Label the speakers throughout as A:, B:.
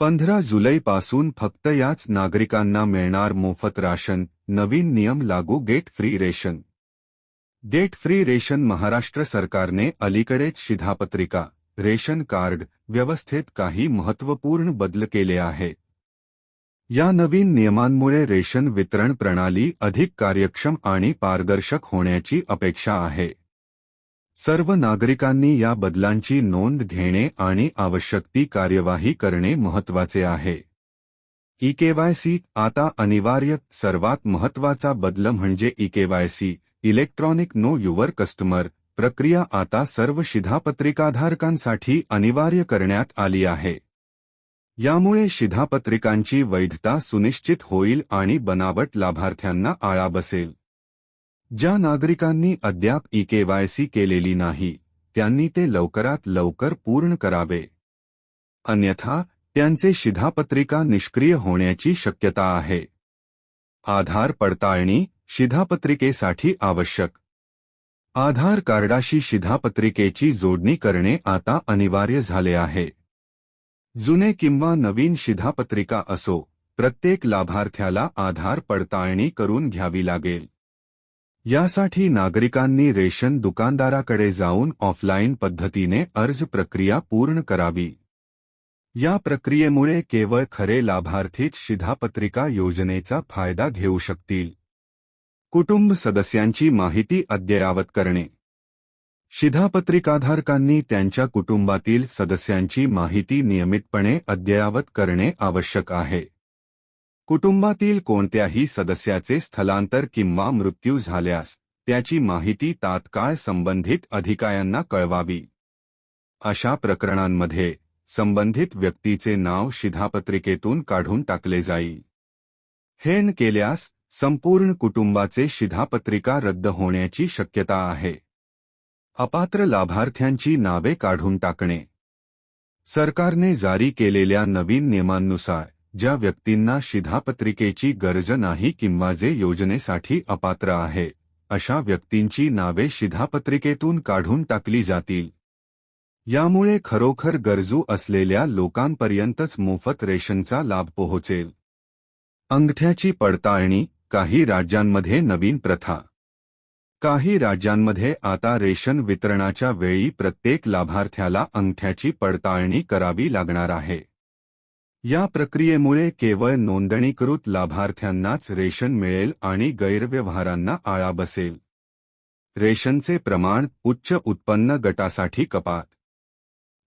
A: पंधरा जुलैपासून फक्त याच नागरिकांना मिळणार मोफत राशन नवीन नियम लागू get free ration get free ration Maharashtra सरकारने अलीकडेच शिधापत्रिका रेशन कार्ड व्यवस्थेत काही महत्त्वपूर्ण बदल केले आहेत. या नवीन नियमांमुळे रेशन वितरण प्रणाली अधिक कार्यक्षम आणि पारदर्शक होण्याची अपेक्षा आहे. सर्व नागरिकांनी या बदलांची नोंद घेणे आणि आवश्यक ती कार्यवाही करणे महत्त्वाचे आहे. ई केवायसी आता अनिवार्य सर्वात महत्त्वाचा बदल म्हणजे E KYC electronic know your customer प्रक्रिया आता सर्व शिधापत्रिकाधारकांसाठी अनिवार्य करण्यात आली आहे. यामुळे शिधापत्रिकांची वैधता सुनिश्चित होईल आणि बनावट लाभार्थ्यांना आळा बसेल. ज्या नागरिकांनी अद्याप ई केवायसी केलेली नाही त्यांनी ते लवकरात लवकर पूर्ण करावे. अन्यथा त्यांचे शिधापत्रिका निष्क्रिय होण्याची शक्यता आहे. आधार पडताळणी शिधापत्रिकेसाठी आवश्यक. आधार कार्डाशी शिधापत्रिकेची जोडणी करणे आता अनिवार्य झाले आहे. जुने किंवा नवीन शिधापत्रिका असो प्रत्येक लाभार्थ्याला आधार पडताळणी करून घ्यावी लागेल. यासाठी नागरिकांनी रेशन दुकानदाराकडे जाऊन ऑफलाईन पद्धतीने अर्ज प्रक्रिया पूर्ण करावी. या प्रक्रियेमुळे केवळ खरे लाभार्थीच शिधापत्रिका योजनेचा फायदा घेऊ शकतील. कुटुंब सदस्यांची माहिती अद्ययावत करणे. शिधापत्रिकाधारकांनी त्यांच्या कुटुंबातील सदस्यांची माहिती नियमितपणे अद्ययावत करणे आवश्यक आहे. कुटुंबातील कोणत्याही सदस्याचे स्थलांतर किंवा मृत्यू झाल्यास त्याची माहिती तात्काळ संबंधित अधिकाऱ्यांना कळवावी. अशा प्रकरणांमध्ये संबंधित व्यक्तीचे नाव शिधापत्रिकेतून काढून टाकले जाई. हे न केल्यास संपूर्ण कुटुंबाचे शिधापत्रिका रद्द होण्याची शक्यता आहे. अपात्र लाभार्थ्यांची नावे काढून टाकणे. सरकारने जारी केलेल्या नवीन नियमांनुसार ज्या व्यक्तींना शिधापत्रिकेची गरज नाही किंवा जे योजनेसाठी अपात्र आहे अशा व्यक्तींची नावे शिधापत्रिकेतून काढून टाकली जातील. यामुळे खरोखर गरजू असलेल्या लोकांपर्यंतच मोफत रेशनचा लाभ पोहोचेल. अंगठ्याची पडताळणी काही राज्यांमध्ये नवीन प्रथा. काही राज्यांमध्ये आता रेशन वितरणाच्या वेळी प्रत्येक लाभार्थ्याला अंगठ्याची पडताळणी करावी लागणार आहे. या प्रक्रियेमुळे केवळ नोंदणीकृत लाभार्थ्यांनाच रेशन मिळेल आणि गैरव्यवहारांना आळा बसेल. रेशनचे प्रमाण उच्च उत्पन्न गटासाठी कपात.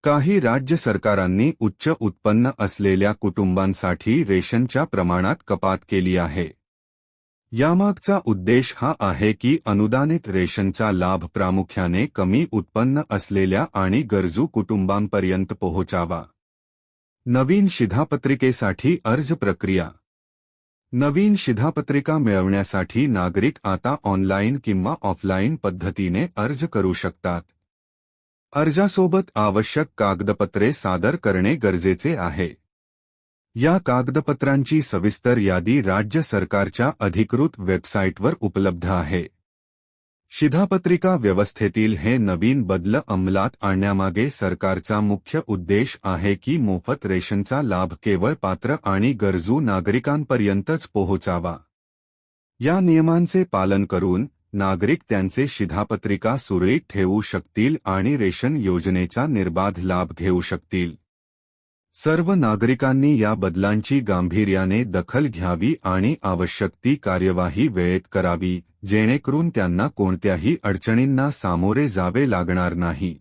A: काही राज्य सरकारांनी उच्च उत्पन्न असलेल्या कुटुंबांसाठी रेशनच्या प्रमाणात कपात केली आहे. यामागचा उद्देश हा आहे की अनुदानित रेशनचा लाभ प्रामुख्याने कमी उत्पन्न असलेल्या आणि गरजू कुटुंबांपर्यंत पोहोचावा. नवीन शिधापत्रिकेसाठी अर्ज प्रक्रिया. नवीन शिधापत्रिका मिळवण्यासाठी नागरिक आता ऑनलाईन किंवा ऑफलाईन पद्धतीने अर्ज करू शकतात. अर्जासोबत आवश्यक कागदपत्रे सादर करणे गरजेचे आहे. या कागदपत्रांची सविस्तर यादी राज्य सरकारच्या अधिकृत वेबसाईटवर उपलब्ध आहे. शिधापत्रिका व्यवस्थेतील हे नवीन बदल अंमलात आणण्यामागे सरकारचा मुख्य उद्देश आहे की मोफत रेशनचा लाभ केवळ पात्र आणि गरजू नागरिकांपर्यंतच पोहोचावा. या नियमांचे पालन करून नागरिक त्यांचे शिधापत्रिका सुरळीत ठेवू शकतील आणि रेशन योजनेचा निर्बाध लाभ घेऊ शकतील. सर्व नागरिकांनी या बदलांची गांभीर्याने दखल घ्यावी आणि आवश्यक ती कार्यवाही वेळेत करावी जेणेकरून त्यांना कोणत्याही अडचणींना सामोरे जावे लागणार नाही.